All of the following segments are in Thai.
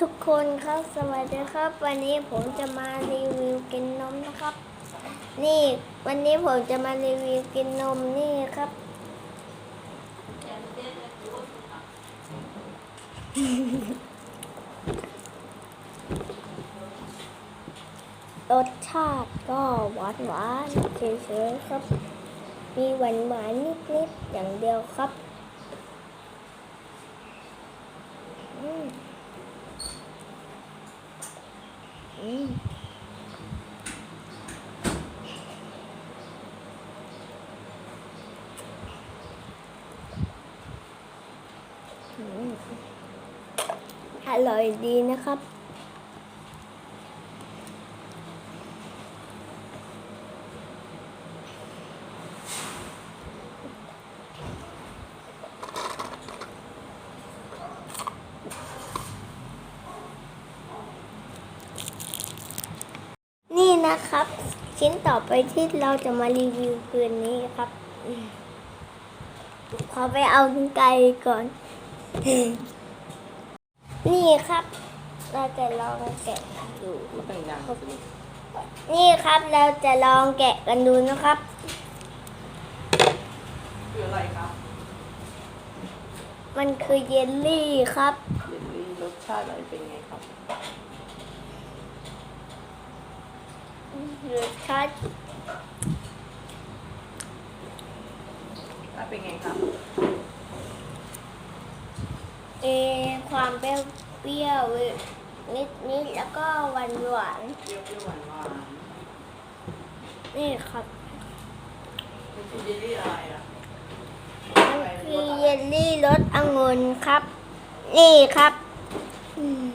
ทุกคนครับสวัสดีครับ วันนี้ผมจะมารีวิวกินนมนะครับ นี่วันนี้ผมจะมารีวิวกินนมนี่ครับ รสชาติก็หวานหวานๆเฉยๆครับ มีหวานหวานๆนิดๆอย่างเดียวครับอืม อืมอืมอ ร่อยดีนะครับ นี่นะครับ ชิ้นต่อไปที่เราจะมารีวิวคืนนี้ครับขอไปเอาไก่ก่อน นี่ครับ เราจะลองแกะดูมันเป็นดังสินี่ครับเราจะลองแกะกันดูนะครับคืออะไรครับ มันคือเยลลี่ครับเยลลี่รสชาติอะไรเป็นไงครับรสชาติอะเป็นไงครับ เออความเปรี้ยว ปรี้ยวนิดนิดแล้วก็หวานหวานเปรี้ยวเปรี้ยวหวานหวานนี่ครับมันคือเยลลี่อะไรอะมันคือเยลลี่รสองุ่นครับ นี่ครับ อืม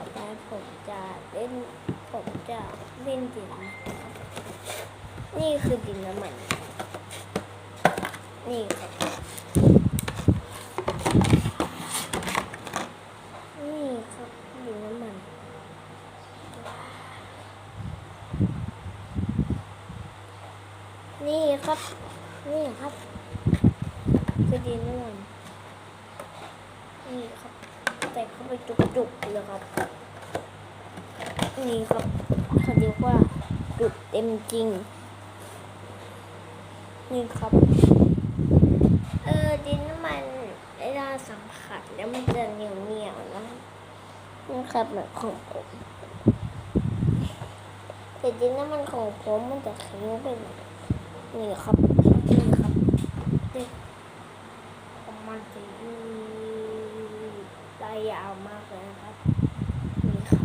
อันต่อไปผมจะเล่นผมจะเล่นดินนี่คือดินน้ำมัน นี่ครับ นี่ครับดินน้ำมัน นี่ครับ นี่ครับคือดินน้ำมันนี่ครับใส่เข้าไปจุกๆเลยครับ นี่ครับเขาเรียกว่าจุดเต็มจริง นี่ครับ เออดินน้ำมันเวลาสัมผัสแล้วมันจะเหนียวเหนียวนะนี่ครับเหมือนของผมแต่ดินน้ำมันของผมมันจะแข็งไปหน่อยนี่ครับนี่ครับนี่ของมันจะยืดได้ยาวมากเลยนะครับ นี่ครับ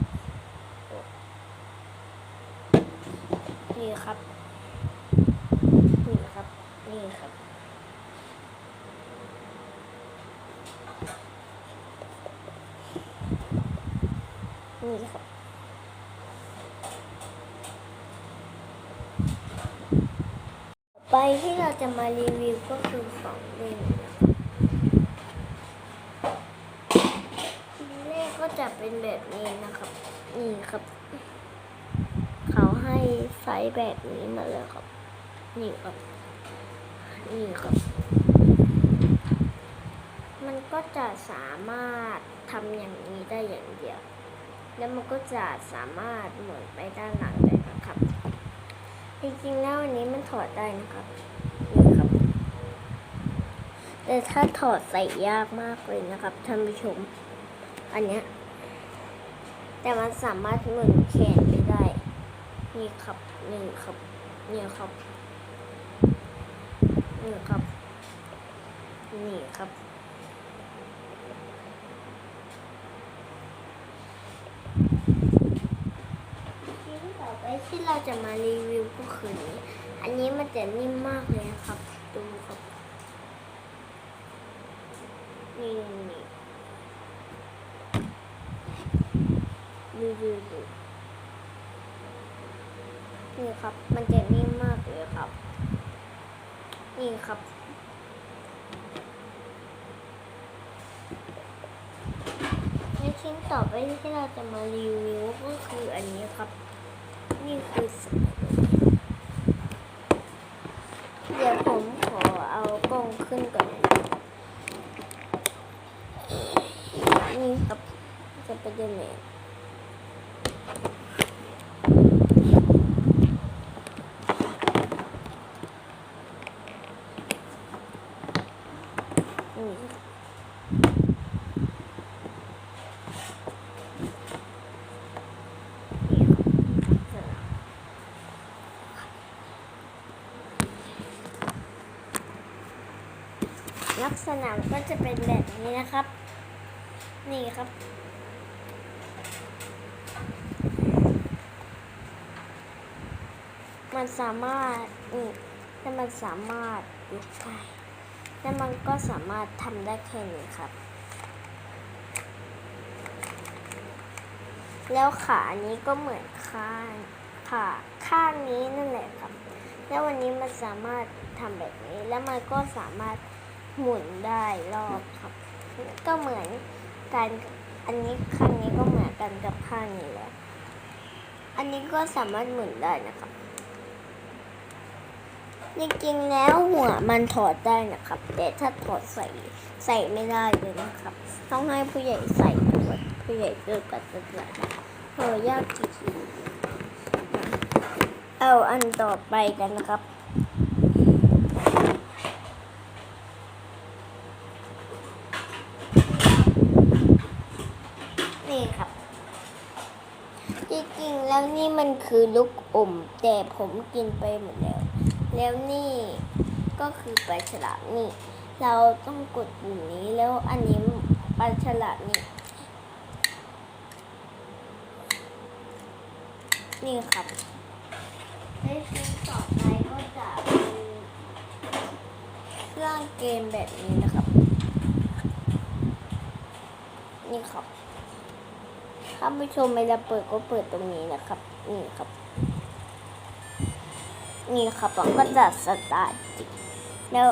นี่ครับ นี่ครับ นี่ครับ นี่ครับไปที่เราจะมารีวิวก็คือของเล่นแรกก็จะเป็นแบบนี้นะครับ นี่ครับ เขาให้ไซส์แบบนี้มาเลยครับ นี่ครับ นี่ครับ มันก็จะสามารถทำอย่างนี้ได้อย่างเดียว แล้วมันก็จะสามารถหมุนไปด้านหลังได้นะครับ จริงๆแล้วอันนี้มันถอดได้นะครับนี่ครับ แต่ถ้าถอดใส่ยากมากเลยนะครับท่านผู้ชม อันเนี้ยแต่มันสามารถหมุนแขนไปได้ นี่ครับนี่ครับนี่ครับนี่ครับ นี่ครับชิ้นต่อไปที่เราจะมารีวิวก็คือนี้อันนี้มันจะนิ่มมากเลยครับ ดูครับ นี่นี่ดูดูดู ครับ มันจะนิ่มมากเลยครับ นี่ครับ ในชิ้นต่อไปที่เราจะมารีวิวก็คืออันนี้ครับ นี่คือสมุดเดี๋ยวผมขอเอากล้องขึ้นก่อนนี่ครับจะไปเดินไหนครับ ลักษณะก็จะเป็นแบบนี้นะครับ นี่ครับ มันสามารถนี่ถ้ามันสามารถยุบได้แล้วมันก็สามารถทำได้แค่นี้ครับ แล้วขานี้ก็เหมือนข้างขาข้างนี้นั่นแหละครับ แล้ววันนี้มันสามารถทำแบบนี้ แล้วมันก็สามารถ หมุนได้รอบครับ ก็เหมือนกันอันนี้ข้างนี้ก็เหมือนกันกับข้างนี้แหละอันนี้ก็สามารถหมุนได้นะครับจริงๆแล้วหัวมันถอดได้นะครับ แต่ถ้าถอดใส่ใส่ไม่ได้เลยนะครับ ต้องให้ผู้ใหญ่ใส่ด้วยผู้ใหญ่เกิดกับจะใส่โหยากจริงๆเอาอันต่อไปกันนะครับ นี่มันคือลูกอม แต่ผมกินไปหมดแล้ว แล้วนี่ก็คือปลาฉลามนี่ เราต้องกดปุ่มนี้แล้วอันนี้ปลาฉลามนี่ นี่ครับในคิปต่อไปก็จะเป็นเครื่องเกมแบบนี้นะครับ นี่ครับ ถ้าผู้ชมเวลาเปิดก็เปิดตรงนี้นะครับ นี่ครับ นี่ครับเราก็จะสตาร์ทแล้ว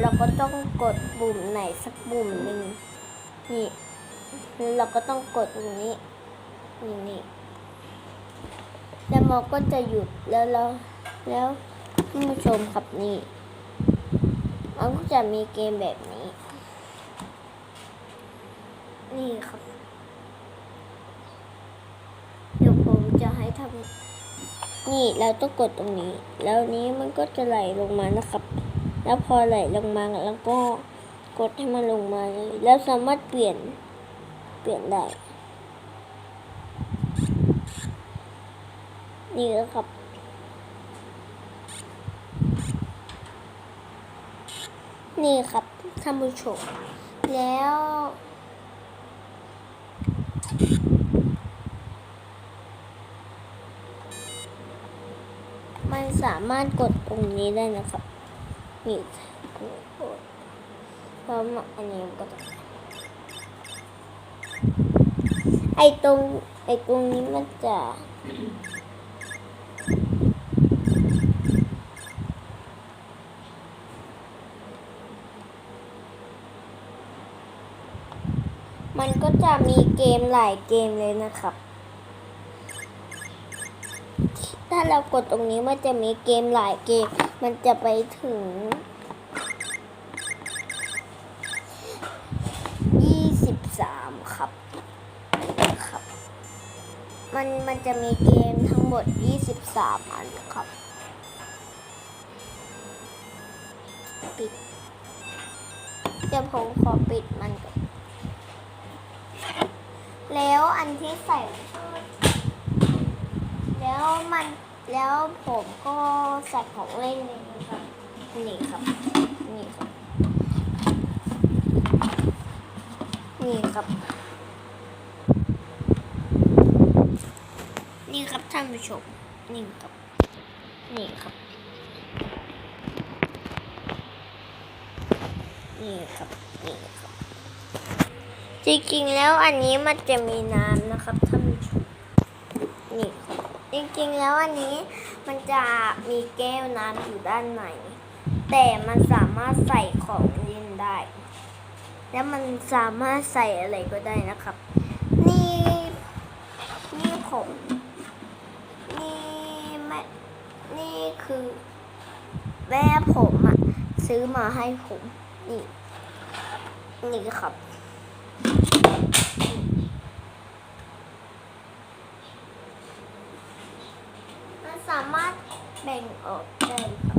เราก็ต้องกดปุ่มไหนสักปุ่มหนึ่งนี่เราก็ต้องกดตรงนี้นี่นี่แล้วมันก็จะหยุดแล้วเราแล้วท่านผู้ชมครับนี่มันก็จะมีเกมแบบนี้ นี่ครับ เดี๋ยวผมจะให้ ทำนี่เราต้องกดตรงนี้ แล้วนี้มันก็จะไหลลงมานะครับ แล้วพอไหลลงมาแล้วก็กดให้มันลงมาเลยแล้วสามารถเปลี่ยนเปลี่ยนได้ นี่นะครับนี่ครับท่านผู้ชมแล้ว มันสามารถกดตรงนี้ได้นะครับนี่กดแล้วอันนี้มันก็จะไอตรงไอตรงนี้มันจะมันก็จะมีเกมหลายเกมเลยนะครับ ถ้าเรากดตรงนี้มันจะมีเกมหลายเกม มันจะไปถึง 23 ครับ ครับ มันมันจะมีเกมทั้งหมด 23 อันครับ ปิดเดี๋ยวผมขอปิดมันก่อนแล้วอันที่ใส่ แล้วมันแล้วผมก็ใส่ของเล่นเลยนะครับนี่ครับ นี่ครับ นี่ครับ นี่ครับท่านผู้ชม นี่ครับ นี่ครับ นี่ครับ นี่ครับ จริงๆแล้วอันนี้มันจะมีน้ำนะครับ จริงๆ แล้วอันนี้มันจะมีแก้วน้ำอยู่ด้านในแต่มันสามารถใส่ของเล่นได้ แล้วมันสามารถใส่อะไรก็ได้นะครับ นี่นี่ผมนี่แม่นี่คือแม่ผมอะซื้อมาให้ผมนี่นี่ครับ มันสามารถ แบ่งออกได้ครับ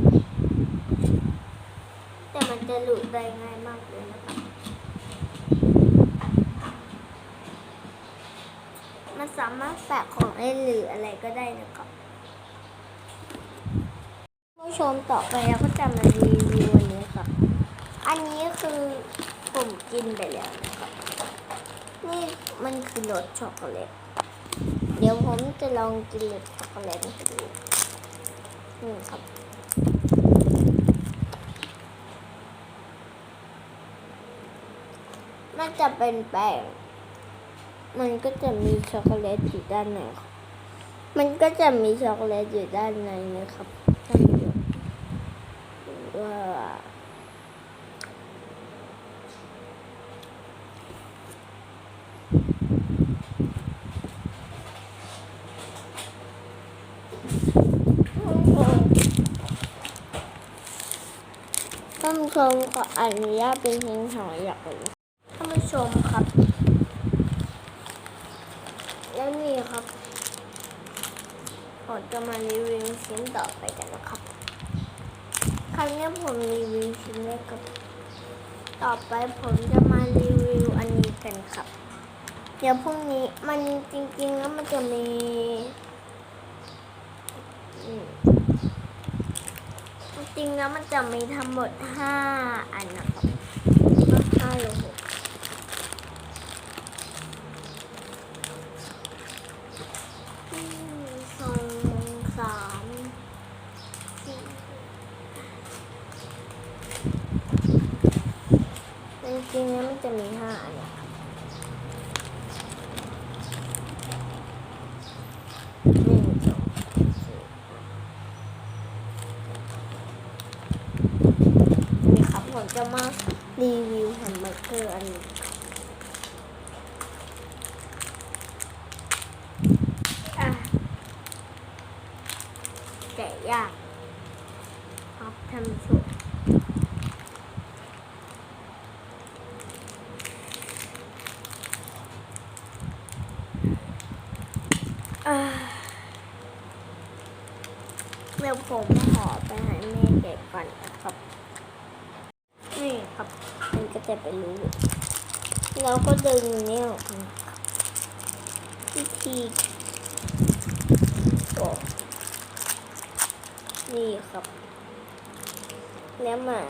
แต่มันจะหลุดได้ง่ายมากเลยนะครับมันสามารถแปะของเล่นหรืออะไรก็ได้นะครับผู้ชมต่อไปเราก็จะมารีวิวอันนี้ครับ อันนี้คือผมกินไปแล้วนะครับ นี่มันคือรสช็อกโกแลต เดี๋ยวผมจะลองกินรสช็อกโกแลตให้ดูนี่ครับมันจะเป็นแป้ง มันก็จะมีช็อกโกแลตอยู่ด้านในครับ มันก็จะมีช็อกโกแลตอยู่ด้านในนะครับท่านผู้ชมว่า ท่านผู้ ชมขออนุญาตเป็นเพลงหอยอยากท่านผู้ชมครับ แล้วนี่ครับผมจะมารีวิวชิ้นต่อไปกันนะครับ ครั้งนี้ผมรีวิวชิ้นแรกครับ ต่อไปผมจะมารีวิวอันนี้กันครับ เดี๋ยวพรุ่งนี้มันจริงๆแล้วมันจะมีอืม จริงแล้วมันจะมีทั้งหมด 5 อันนะครับห้าหรือหกหนึ่งสองสามสี่จริงๆแล้วมันจะมี5อันนะครับ นี่ครับผม จะมารีวิวแฮมเบอร์เกอร์อันนี้อะแกะยากครับท่านผู้ชมอ่าเดี๋ยวผมขอไปให้แม่แกะก่อนนะครับ นี่ครับ มันก็จะเป็นรูแล้ว ก็ดึงเนี่ยออกวิธีโอ้นี่ครับ แล้วมา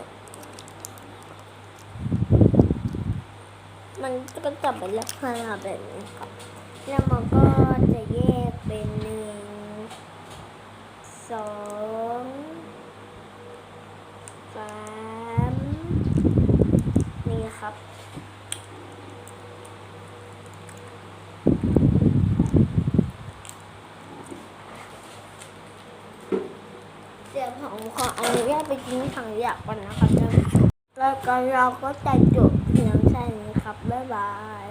มันก็จะเป็นลักษณะแบบนี้ครับ แล้วมันก็จะแยกเป็นหนึ่งสองสามนี่ครับ เดี๋ยวผมขออนุญาตไป ทิ้งถังขยะก่อนนะครับท่านผู้ชมแล้วก็เราก็จะจบเพียงแค่นี้ครับบ๊ายบาย